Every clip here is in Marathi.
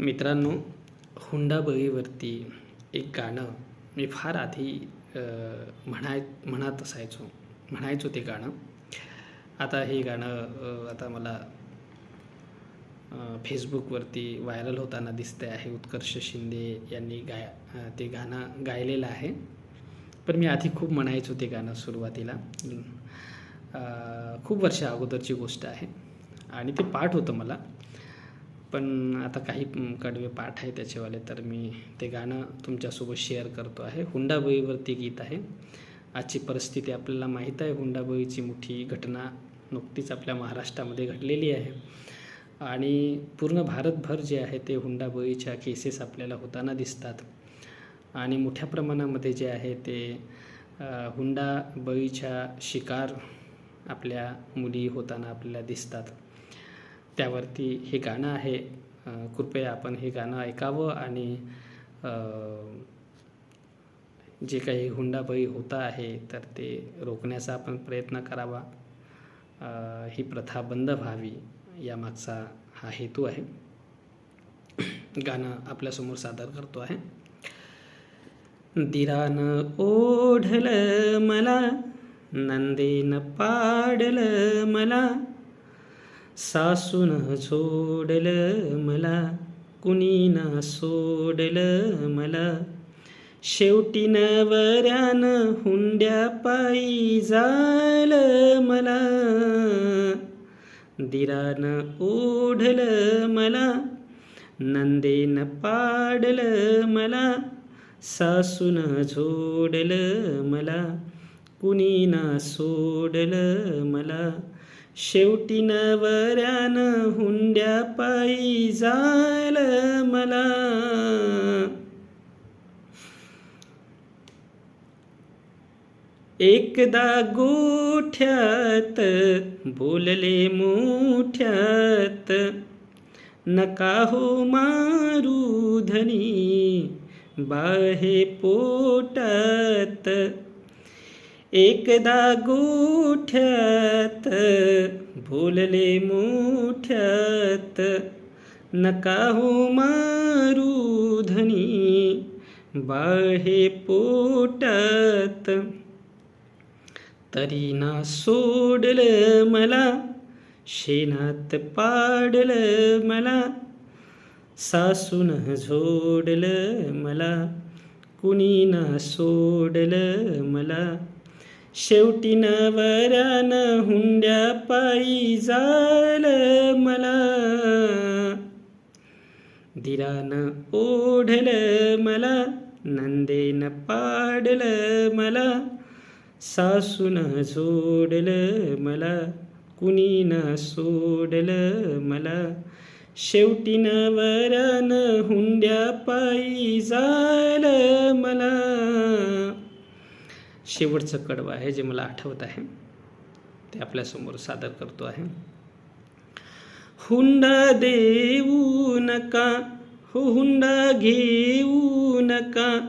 मित्रांनो हुंडाबळीवरती एक गाणं मी फार आधी म्हणाय म्हणत असायचो म्हणायचो ते गाणं. आता हे गाणं आता मला फेसबुकवरती व्हायरल होताना दिसते आहे. उत्कर्ष शिंदे यांनी गाय ते गाणं गायलेलं आहे. पण मी आधी खूप म्हणायचो ते गाणं सुरुवातीला. खूप वर्षा अगोदरची गोष्ट आहे. आणि ते पाठ होतं मला. पण आता काही कडवे पाठ आहे त्याचेवाले तर मी ते गाणं तुमच्यासोबत शेअर करतो आहे. हुंडाबळीवरती गीत आहे. आजची परिस्थिती आपल्याला माहीत आहे. हुंडाबळीची मोठी घटना नुकतीच आपल्या महाराष्ट्रामध्ये घडलेली आहे. आणि पूर्ण भारतभर जे आहे ते हुंडाबळीच्या केसेस आपल्याला होताना दिसतात. आणि मोठ्या प्रमाणामध्ये जे आहे ते हुंडाबळीच्या शिकार आपल्या मुली होताना आपल्याला दिसतात. त्यावरती हे गाणं आहे. कृपया आपण हे गाणं ऐकावं आणि जे काही हुंडाबळी होता आहे तर ते रोखण्याचा आपण प्रयत्न करावा. ही प्रथा बंद व्हावी यामागचा हा हेतू आहे. गाणं आपल्यासमोर सादर करतो आहे. दिरानं ओढलं मला नंदेनं पाडलं मला सासून झोडलं मला कुणी ना सोडलं मला. शेवटी नवऱ्यानं हुंड्या पायी झालं मला. दिरानं ओढलं मला नंदेनं पाडलं मला. सासून झोडलं मला कुणी ना सोडलं मला. शेवटी नवऱ्यानं हुंड्या पायी झालं मला. एकदा गोठ्यात बोलले मोठ्यात नका हो मारू धनी बाहे पोटात एकदा गोठ्यात बोलले मोठ्यात नका हो मारू धनी बाहे पोटात. तरी ना सोडलं मला शेणात पाडलं मला सासून झोडलं मला कुणी ना सोडलं मला. शेवटी नवऱ्यानं हुंड्या पायी झालं मला. दिरानं ओढलं मला नंदेनं पाडलं मला सासून जोडलं मला कुणी ना सोडलं मला. शेवटी नवऱ्यानं हुंड्या पायी झालं शेवटचं कडवं आहे जे मला आठवत आहे. ते आपल्यासमोर सादर करतो आहे. हुंडा देऊ नका हो हुंडा घेऊ नका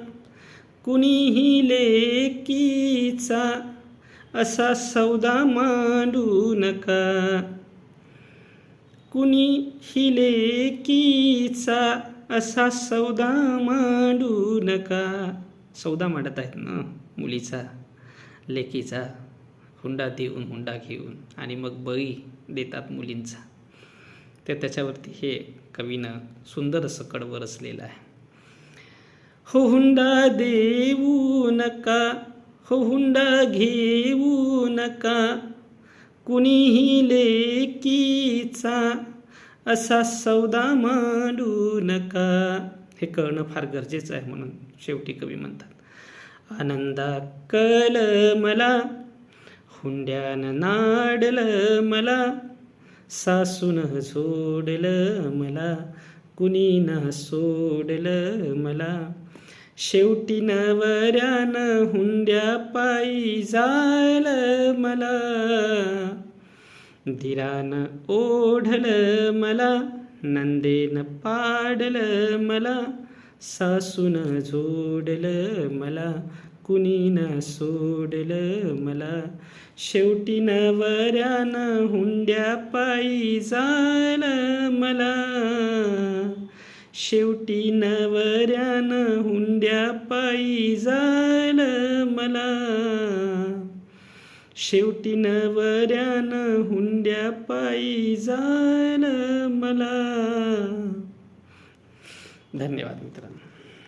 कुणीही लेकीचा असा सौदा मांडू नका. कुणीही लेकीचा असा सौदा मांडू नका. सौदा मांडत आहेत ना मुलीचा लेकीचा हुंडा देऊन हुंडा घेऊन आणि मग बळी देतात मुलींचा. तर त्याच्यावरती हे कवीनं सुंदर असं कडवर असलेलं आहे. हो हुंडा देऊ नका हो हुंडा घेऊ नका कुणीही लेकीचा असा सौदा मांडू नका. हे कळणं फार गरजेचं आहे म्हणून शेवटी कवी म्हणतात. आनंदा कल मला हुंड्यानं नाडलं मला सासून सोडलं मला कुणी ना सोडलं मला. शेवटी नवऱ्यानं हुंड्या पायी झालं मला धीरानं ओढलं मला नंदेनं पाडलं मला सासून जोडलं मला कुणी ना सोडलं मला. शेवटी नवऱ्यानं हुंड्या पायी झालं मला. शेवटी नवऱ्यानं हुंड्या पायी झालं शेवटी नवऱ्यानं हुंड्या पायी झालं मला. धन्यवाद मित्रांनो.